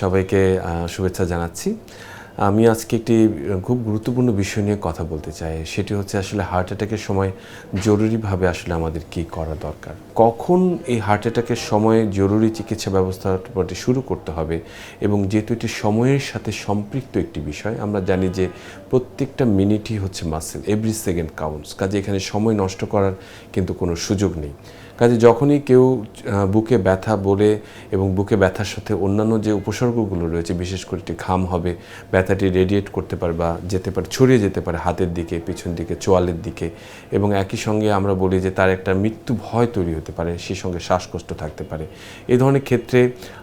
সবাইকে শুভেচ্ছা জানাচ্ছি। আমি আজকে একটি খুব গুরুত্বপূর্ণ বিষয় নিয়ে কথা বলতে চাই। সেটি হচ্ছে আসলে হার্ট অ্যাটাকের সময় জরুরিভাবে আসলে আমাদের কি করা দরকার? কখন এই হার্ট অ্যাটাকের সময় জরুরি চিকিৎসা ব্যবস্থাটি শুরু করতে হবে? এবং যেহেতু এটি সময়ের সাথে সম্পৃক্ত একটি বিষয়, আমরা জানি যে প্রত্যেকটা মিনিটই হচ্ছে মাসেল এভরি সেকেন্ড কাউন্টস কাজে এখানে সময় নষ্ট করার কিন্তু কোনো সুযোগ নেই। কাজে যখনই কেউ বুকে ব্যথা বলে এবং বুকে ব্যথার সাথে অন্যান্য যে উপসর্গগুলো রয়েছে, বিশেষ করে একটি ঘাম হবে, ব্যথাটি রেডিয়েট করতে পারে বা যেতে পারে, ছড়িয়ে যেতে পারে হাতের দিকে, পিছন দিকে, চোয়ালের দিকে এবং একই সঙ্গে আমরা বলি যে তার একটা মৃত্যু ভয় তৈরি হতে পারে সেই সঙ্গে শ্বাসকষ্ট থাকতে পারে। এই ধরনের ক্ষেত্রে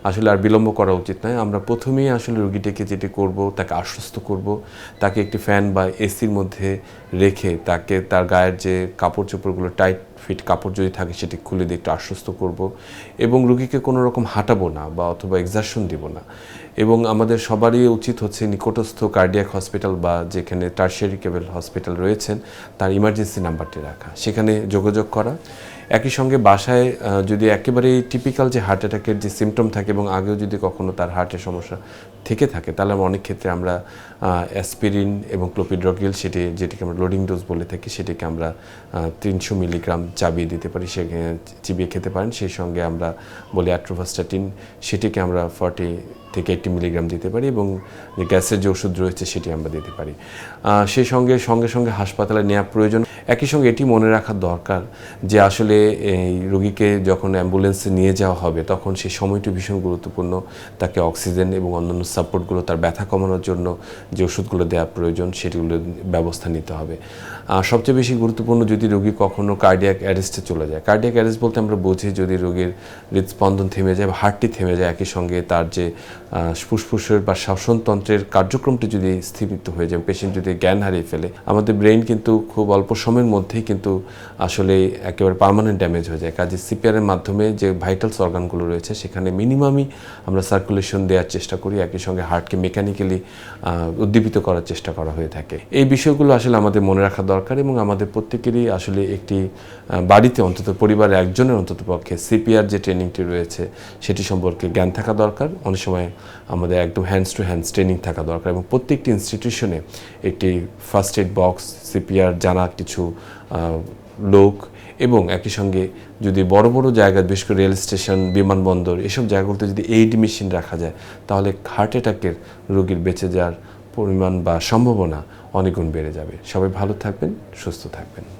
আসলে আর বিলম্ব করা উচিত নয়। আমরা প্রথমেই আসলে রোগীটিকে যেটি করব, তাকে আশ্বস্ত করব, তাকে একটি ফ্যান বা এসির মধ্যে রেখে তাকে তার গায়ের যে কাপড় চোপড়গুলো টাইট ফিট কাপড় যদি থাকে সেটি খুলে দিয়ে একটু আশ্বস্ত করব এবং রুগীকে কোনো রকম হাঁটাবো না বা অথবা এক্সারশন দিব না। এবং আমাদের সবারই উচিত হচ্ছে নিকটস্থ কার্ডিয়াক হসপিটাল বা যেখানে টার্সিয়ারি কেবল হসপিটাল রয়েছেন, তার ইমার্জেন্সি নাম্বারটি রাখা। সেখানে যোগাযোগ করা একই সঙ্গে বাসায় যদি একেবারেই টিপিক্যাল যে হার্ট অ্যাটাকের যে সিমটম থাকে এবং আগেও যদি কখনো তার হার্টের সমস্যা থেকে থাকে, তাহলে অনেক ক্ষেত্রে আমরা অ্যাসপিরিন এবং ক্লোপিড্রগিল সেটি, যেটিকে আমরা লোডিং ডোজ বলে থাকি, সেটিকে আমরা তিনশো মিলিগ্রাম চাবিয়ে দিতে পারি, সে চিবিয়ে খেতে পারেন। সেই সঙ্গে আমরা বলি অ্যাট্রোভাস্টাটিন সেটিকে আমরা ফর্টি থেকে এইটটি মিলিগ্রাম দিতে পারি এবং যে গ্যাসের যে ওষুধ রয়েছে সেটি আমরা দিতে পারি। সেই সঙ্গে সঙ্গে সঙ্গে হাসপাতালে নেওয়া প্রয়োজন। একই সঙ্গে এটি মনে রাখা দরকার যে আসলে এই রোগীকে যখন অ্যাম্বুলেন্সে নিয়ে যাওয়া হবে, তখন সেই সময়টি ভীষণ গুরুত্বপূর্ণ। তাকে অক্সিজেন এবং অন্যান্য সাপোর্টগুলো, তার ব্যথা কমানোর জন্য যে ওষুধগুলো দেওয়া প্রয়োজন সেটিগুলো ব্যবস্থা নিতে হবে। সবচেয়ে বেশি গুরুত্বপূর্ণ যদি রোগী কখনো কার্ডিয়াক অ্যারেস্টে চলে যায়। কার্ডিয়াক অ্যারেস্ট বলতে আমরা বুঝি যদি রোগীর হৃদস্পন্দন থেমে যায় বা হার্টটি থেমে যায়, একই সঙ্গে তার যে ফুসফুসের বা শ্বাসনতন্ত্রের কার্যক্রমটি যদি স্থিমিত হয়ে যায় পেশেন্ট যদি জ্ঞান হারিয়ে ফেলে, আমাদের ব্রেন কিন্তু খুব অল্প সময়ের মধ্যেই কিন্তু আসলে একেবারে পার্মানেন্ট ড্যামেজ হয়ে যায়। কাজে সিপিআরের মাধ্যমে যে ভাইটালস অর্গানগুলো রয়েছে, সেখানে মিনিমামই আমরা সার্কুলেশন দেওয়ার চেষ্টা করি। একই সঙ্গে হার্টকে মেকানিক্যালি উদ্দীপিত করার চেষ্টা করা হয়ে থাকে। এই বিষয়গুলো আসলে আমাদের মনে রাখা দরকার এবং আমাদের প্রত্যেকেরই আসলে একটি বাড়িতে অন্তত পরিবারের একজনের অন্তত পক্ষে সিপিআর যে ট্রেনিংটি রয়েছে, সেটি সম্পর্কে জ্ঞান থাকা দরকার। অনেক সময় আমাদের একদম হ্যান্ডস টু হ্যান্ডস ট্রেনিং থাকা দরকার এবং প্রত্যেকটি ইনস্টিটিউশনে একটি ফার্স্ট এড বক্স সিপিআর জানা কিছু লোক এবং একই সঙ্গে যদি বড় বড় জায়গা, বিশেষ করে রেল স্টেশন, বিমানবন্দর এসব জায়গাগুলোতে যদি এইড মেশিন রাখা যায়, তাহলে হার্ট অ্যাটাকের রোগীর বেঁচে যাওয়ার পরিমাণ বা সম্ভাবনা অনেক গুণ বেড়ে যাবে। সবাই ভালো থাকবেন, সুস্থ থাকবেন।